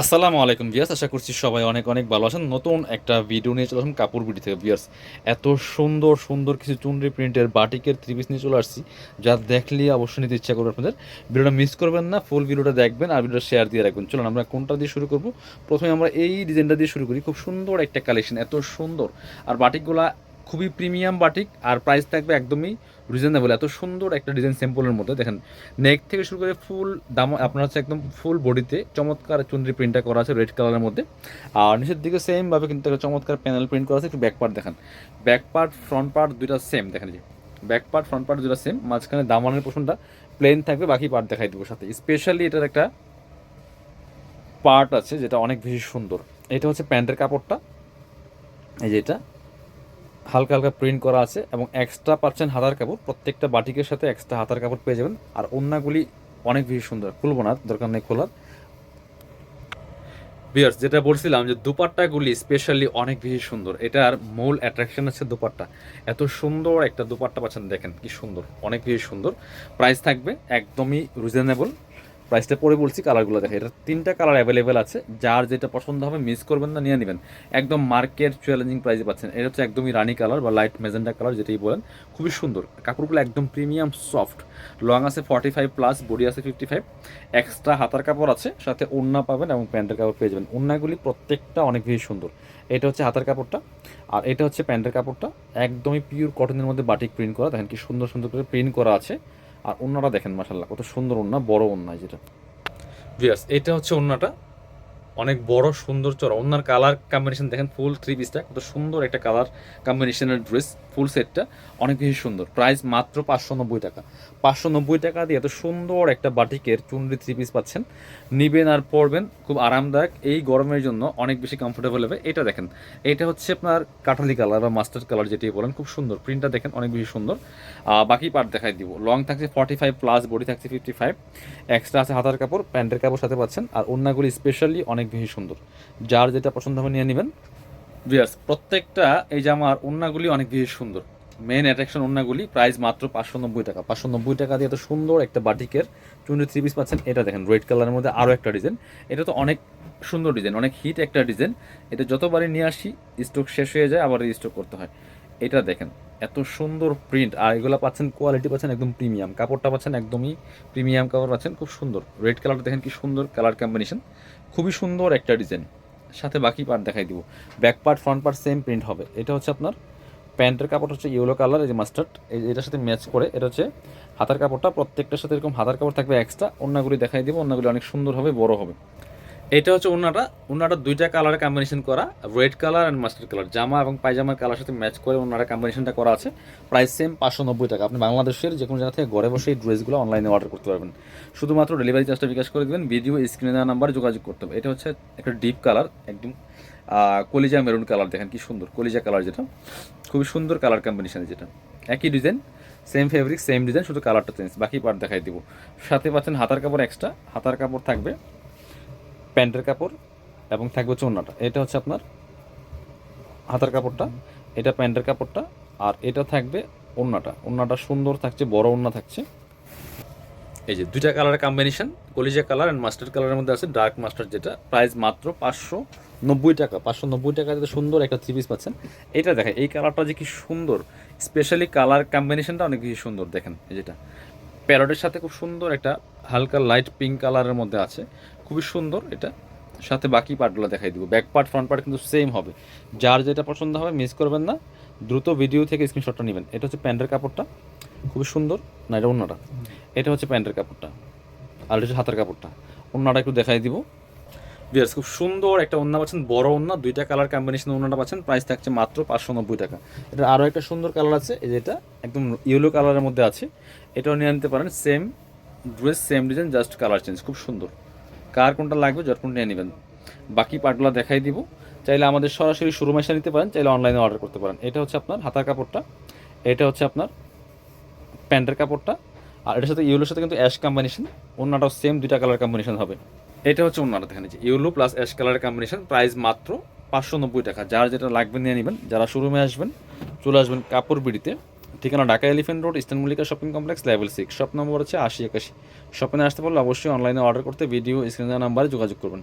আসসালামু আলাইকুম বিয়াস আশা করছি সবাই অনেক অনেক ভালো আছেন। নতুন একটা ভিডিও নিয়ে চলে আসলাম কাপড় বিডি থেকে। বিয়ার্স এত সুন্দর সুন্দর কিছু চুনরি প্রিন্টের বাটিকের থ্রি পিস নিয়ে চলে আসছি। যা দেখলে অবশ্যই নিতে ইচ্ছা করবে আপনাদের। ভিডিওটা মিস করবেন না ফুল ভিডিওটা দেখবেন আর ভিডিওটা শেয়ার দিয়ে রাখবেন। চলুন, আমরা কোনটা দিয়ে শুরু করব? প্রথমে আমরা এই ডিজাইনটা দিয়ে শুরু করি। খুব সুন্দর একটা কালেকশন এত সুন্দর। আর বাটিকগুলা খুবই প্রিমিয়াম বাটিক আর প্রাইস থাকবে একদমই রিজনেবল এত সুন্দর একটা ডিজাইন স্যাম্পলের মধ্যে, দেখেন নেক থেকে শুরু করে ফুল দাম, আপনার হচ্ছে একদম ফুল বডিতে চমৎকার চুনরি প্রিন্টটা করা আছে রেড কালারের মধ্যে। আর নিচের দিকে সেমভাবে কিন্তু একটা চমৎকার প্যানেল প্রিন্ট করা আছে, একটু ব্যাক পার্ট দেখেন। ব্যাক পার্ট ফ্রন্ট পার্ট দুইটা সেম দেখেন যে। ব্যাক পার্ট ফ্রন্ট পার্ট দুটা সেম মাঝখানে দামানের পোষণটা প্লেন থাকবে, বাকি পার্ট দেখাই দেবো সাথে। স্পেশালি এটার একটা পার্ট আছে যেটা অনেক বেশি সুন্দর। এটা হচ্ছে প্যান্টের কাপড়টা। এই যে এটা। হালকা হালকা প্রিন্ট করা আছে এবং এক্সট্রা পাচ্ছেন হাতার কাপড়। প্রত্যেকটা বাটিকের সাথে এক্সট্রা হাতার কাপড় পেয়ে যাবেন। আর অন্যগুলি অনেক বেশি সুন্দর। খুলবো না, দরকার নেই খোলার। বিয়ার্স যেটা বলছিলাম যে দুপাট্টাগুলি স্পেশালি অনেক বেশি সুন্দর। এটার মূল অ্যাট্রাকশন আছে দুপাট্টা। এত সুন্দর একটা দুপাট্টা পাচ্ছেন, দেখেন কি সুন্দর, অনেক বেশি সুন্দর। প্রাইস থাকবে একদমই রিজনেবল প্রাইসটা পরে বলছি কালারগুলো দেখে এটা তিনটা কালার অ্যাভেলেবেল আছে। যার যেটা পছন্দ হবে মিস করবেন না, নিয়ে নেবেন। একদম মার্কেট চ্যালেঞ্জিং প্রাইসে পাচ্ছেন। এটা হচ্ছে একদমই রানি কালার বা লাইট মেজেন্ডা কালার যেটাই বলেন। খুবই সুন্দর। কাপড়গুলো একদম প্রিমিয়াম সফট লং আছে ফর্টি ফাইভ প্লাস বডি আছে ফিফটি ফাইভ এক্সট্রা হাতার কাপড় আছে। সাথে ওড়না পাবেন এবং প্যান্টের কাপড় পেয়ে যাবেন। ওড়নাগুলি প্রত্যেকটা অনেক বেশি সুন্দর। এটা হচ্ছে হাতার কাপড়টা। আর এটা হচ্ছে প্যান্টের কাপড়টা। একদমই পিওর কটনের মধ্যে বাটিক প্রিন্ট করা। দেখেন কি সুন্দর সুন্দর করে প্রিন্ট করা আছে। আর অন্যরা দেখেন মাসাল্লাহ কত সুন্দর অন্য বড় অন্যায় যেটা। ভিয়াস এটা হচ্ছে ওড়নাটা অনেক বড় সুন্দর চড়া ওনার কালার কম্বিনেশন দেখেন ফুল থ্রি পিসটা কত সুন্দর একটা কালার কম্বিনেশনের ড্রেস ফুল সেটটা অনেক বেশি সুন্দর। প্রাইস মাত্র পাঁচশো নব্বই টাকা। পাঁচশো নব্বই টাকা দিয়ে এত সুন্দর একটা বাটিকের চুনরি থ্রি পিস পাচ্ছেন। নিবেন আর পরবেন খুব আরামদায়ক এই গরমের জন্য অনেক বেশি কমফোর্টেবল হবে। এটা দেখেন, এটা হচ্ছে আপনার কাঠালি কালার বা মাস্টার কালার যেটি বলেন, খুব সুন্দর। প্রিন্টটা দেখেন অনেক বেশি সুন্দর। বাকি পার্ট দেখাই দিব। লং থাকছে ফর্টি ফাইভ প্লাস বডি থাকছে ফিফটি ফাইভ এক্সট্রা আছে হাতার কাপড়, প্যান্টের কাপড় সাথে পাচ্ছেন। আর ওড়নাগুলি স্পেশালি অনেক বেশি সুন্দর। যার যেটা পছন্দ হবে নিয়ে নেবেন। ভিয়ার্স প্রত্যেকটা এই জামার ওড়নাগুলি অনেক বেশি সুন্দর। মেন অ্যাট্রাকশন ওড়নাগুলি প্রাইস মাত্র পাঁচশো নব্বই টাকা। পাঁচশো নব্বই টাকা দিয়ে এত সুন্দর একটা বাটিকের চুনি থ্রি পিস পাচ্ছেন। এটা দেখেন রেড কালারের মধ্যে আরও একটা ডিজাইন এটা তো অনেক সুন্দর ডিজাইন অনেক হিট একটা ডিজাইন এটা যতবারই নিয়ে আসি স্টক শেষ হয়ে যায়, আবার স্টক করতে হয়। এটা দেখেন, এত সুন্দর প্রিন্ট আর এগুলো পাচ্ছেন কোয়ালিটি পাচ্ছেন একদম প্রিমিয়াম কাপড়টা পাচ্ছেন একদমই প্রিমিয়াম কাপড় পাচ্ছেন, খুব সুন্দর। রেড কালারটা দেখেন কি সুন্দর কালার কম্বিনেশন খুবই সুন্দর একটা ডিজাইন। সাথে বাকি পার্ট দেখাই দিব। Back part front part same print হবে। এটা হচ্ছে আপনার প্যান্টের কাপড় হচ্ছে ইয়েলো কালার এই যে মাস্টার্ড এটার সাথে ম্যাচ করে, এটা হচ্ছে হাতার কাপড়টা। প্রত্যেকটার সাথে এরকম হাতার কাপড় থাকবে এক্সট্রা অন্যগুলি দেখাই দিব, অন্যগুলি অনেক সুন্দর হবে, বড় হবে। এটা হচ্ছে ওনাটা ওনাটা দুইটা কালারের কম্বিনেশন করা। Red colour and mustard colour জামা এবং পায়জামার কালার সাথে ম্যাচ করে ওনারা কম্বিনেশনটা করা আছে। প্রাইস সেম পাঁচশো নব্বই টাকা। আপনি বাংলাদেশের যে কোনো জায়গা থেকে ঘরে বসে এই ড্রেসগুলো অনলাইনে অর্ডার করতে পারবেন। শুধুমাত্র ডেলিভারি চার্জটা বিকাশ করে দেবেন। ভিডিও স্ক্রিনে দেওয়া নাম্বারে যোগাযোগ করতে হবে। এটা হচ্ছে একটা ডিপ কালার একদম কলিজা মেরুন কালার দেখেন কি সুন্দর। কলিজা কালার যেটা। খুবই সুন্দর কালার কম্বিনেশন যেটা। একই design same fabric same design শুধু কালারটা চেঞ্জ বাকি পার্ট দেখাই দিব। সাথে পাচ্ছেন হাতার কাপড় এক্সট্রা হাতার কাপড় থাকবে প্যান্টের কাপড় এবং থাকবে ওড়নাটা। এটা হচ্ছে আপনার হাতার কাপড়টা, এটা প্যান্টের কাপড়টা, আর এটা থাকবে ওড়নাটা। ওড়নাটা সুন্দর থাকছে, বড় ওড়না থাকছে। এই যে দুইটা কালারের কম্বিনেশন কলিজা কালার অ্যান্ড মাস্টার্ড কালারের মধ্যে আছে ডার্ক মাস্টার্ড যেটা। প্রাইস মাত্র পাঁচশো নব্বই টাকা। পাঁচশো নব্বই টাকা যেটা সুন্দর একটা থ্রি পিস পাচ্ছেন। এটা দেখেন, এই কালারটা যে কি সুন্দর। স্পেশালি কালার কম্বিনেশনটা অনেক বেশি সুন্দর, দেখেন যেটা। প্যারটের সাথে খুব সুন্দর একটা হালকা লাইট পিঙ্ক কালারের মধ্যে আছে। খুবই সুন্দর এটা। সাথে বাকি পার্টগুলো দেখাই দিব। ব্যাক পার্ট ফ্রন্ট পার্ট কিন্তু সেম হবে। যার যেটা পছন্দ হবে মিস করবেন না। দ্রুত ভিডিও থেকে স্ক্রিনশটটা নেবেন। এটা হচ্ছে প্যান্টের কাপড়টা। খুবই সুন্দর। না, এটা অন্যটা। এটা হচ্ছে প্যান্টের কাপড়টা। আর এটা হাতের কাপড়টা। অন্যটা একটু দেখাই দিব। বিয়ার্স খুব সুন্দর একটা ওন্না পাচ্ছেন। বড় ওন্না দুইটা কালার কম্বিনেশন ওন্নাটা পাচ্ছেন। প্রাইস থাকছে মাত্র পাঁচশো নব্বই টাকা। এটা আরও একটা সুন্দর কালার আছে। এই যেটা একদম ইয়েলো কালারের মধ্যে আছে। এটাও নিয়ে নিতে পারেন same dress same design just colour change খুব সুন্দর। কার কোনটা লাগবে যখন নিয়ে নেবেন। বাকি পার্টগুলো দেখাই দিব। চাইলে আমাদের সরাসরি শোরুমে এসে নিতে পারেন, চাইলে অনলাইনে অর্ডার করতে পারেন। এটা হচ্ছে আপনার হাতার কাপড়টা, এটা হচ্ছে আপনার প্যান্টের কাপড়টা, আর এটার সাথে ইউলোর সাথে কিন্তু অ্যাশ কম্বিনেশন অন্যটাও সেম দুইটা কালার কম্বিনেশন হবে। এটা হচ্ছে অন্যটা দেখেন যে ইউলো প্লাস অ্যাশ কালারের কম্বিনেশন প্রাইস মাত্র পাঁচশো নব্বই টাকা। যার যেটা লাগবে নিয়ে নেবেন, যারা শোরুমে আসবেন, চলে আসবেন কাপড় বিড়িতে ঠিকানা Dhaka elephant road, eastern Mallika shopping complex, level six. Shop number হচ্ছে আশি একাশি। শপিংয়ে আসতে পারলে অবশ্যই অনলাইনে অর্ডার করতে ভিডিও স্ক্রিন নাম্বারে যোগাযোগ করবেন।